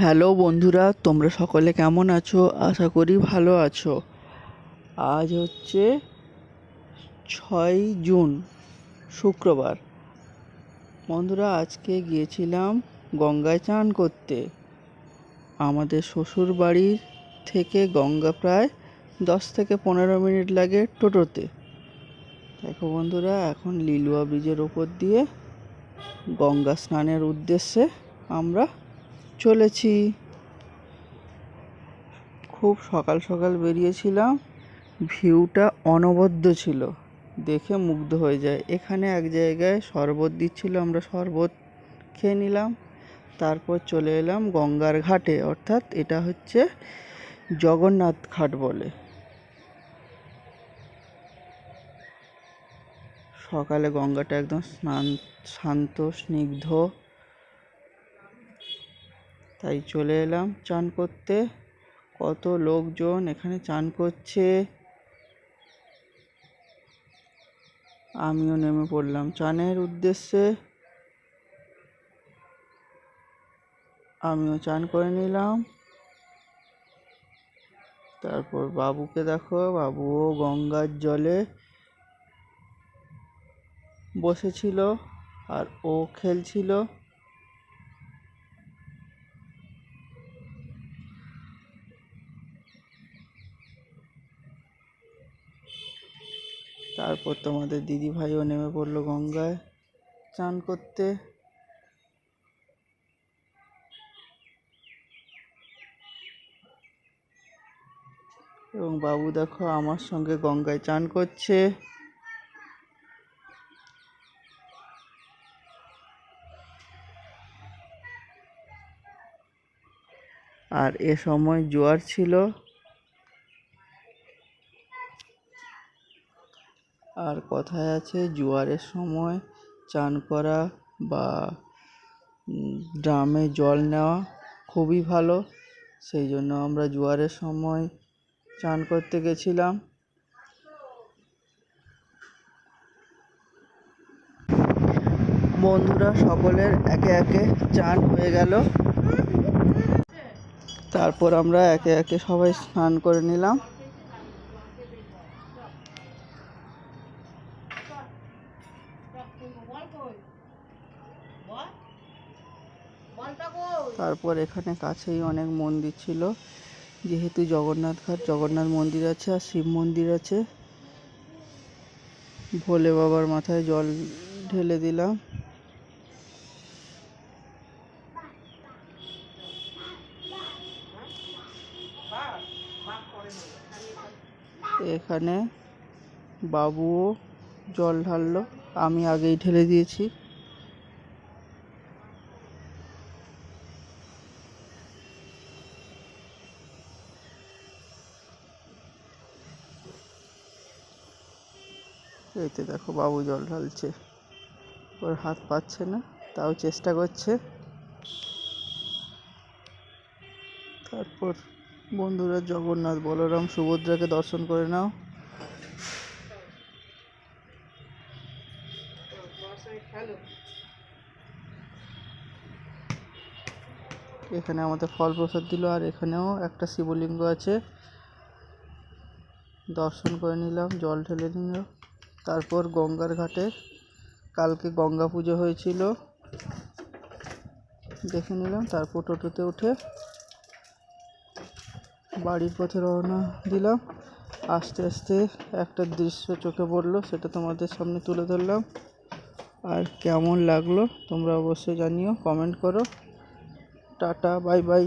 Hello বন্ধুরা, তোমরা সকলে কেমন আছো? আশা করি ভালো আছো। আজ হচ্ছে ছয় জুন, শুক্রবার। বন্ধুরা, আজকে গিয়েছিলাম গঙ্গায় চান করতে। আমাদের শ্বশুর বাড়ির থেকে গঙ্গা প্রায় দশ থেকে পনেরো মিনিট লাগে টোটোতে। দেখো বন্ধুরা, এখন লিলুয়া ব্রিজের ওপর দিয়ে গঙ্গা স্নানের উদ্দেশ্যে আমরা চলেছি। খুব সকাল সকাল বেরিয়েছিলাম। ভিউটা অনবদ্য ছিল। দেখে মুগ্ধ হয়ে যায়। এখানে এক জায়গায় শরবত দিচ্ছিল, আমরা শরবত খেয়ে নিলাম। তারপর চলে এলাম গঙ্গার ঘাটে। অর্থাৎ এটা হচ্ছে জগন্নাথ ঘাট বলে। সকালে গঙ্গাটা একদম স্নান, শান্ত, স্নিগ্ধ। তাই চলে এলাম চান করতে। কত লোকজন এখানে চান করছে। আমিও নেমে পড়লাম চানের উদ্দেশ্যে। আমিও চান করে নিলাম। তারপর বাবুকে দেখো, বাবুও গঙ্গার জলে বসেছিল আর ও খেলছিল। তারপর তোমাদের দিদি ভাইও নেমে পড়ল গঙ্গায়। চান করতে। এবং বাবু দেখো আমার সঙ্গে গঙ্গায় চান করছে। আর এ সময় জোয়ার ছিল। আর কথায় আছে, জোয়ারের সময় চান করা বা ড্রামে জল নেওয়া খুবই ভালো। সেই জন্য আমরা জোয়ারের সময় চান করতে গেছিলাম। বন্ধুরা সকলের একে একে চান হয়ে গেল। তারপর আমরা একে একে সবাই স্নান করে নিলাম। তারপর এখানে কাছেই অনেক মন্দির ছিল। যেহেতু জগন্নাথ ঘাট, জগন্নাথ মন্দির আছে আর শিব মন্দির আছে। ভোলে বাবার মাথায় জল ঢেলে দিলাম। এখানে বাবুও জল ঢাললো। আমি আগেই ঠেলে দিয়েছি। এইতে দেখো বাবু জল ঢালছে। ওর হাত পাচ্ছে না, তাও চেষ্টা করছে। তারপর বন্ধুরা জগন্নাথ বলরাম সুভদ্রাকে দর্শন করে নাও। এখানে আমাদের ফল প্রসাদ দিল, আর এখানেও একটা শিবলিঙ্গ আছে। দর্শন করে নিলাম, জল ঢেলে নিলাম তারপর গঙ্গার ঘাটে, কালকে গঙ্গা পুজো হয়েছিল। দেখে নিলাম, তারপর টোটোতে উঠে বাড়ির পথে রওনা দিলাম। আস্তে আস্তে একটা দৃশ্য চোখে পড়ল, সেটা তোমাদের সামনে তুলে ধরলাম। আর কেমন লাগল তোমরা অবশ্যই জানিও কমেন্ট করো। Tata bye bye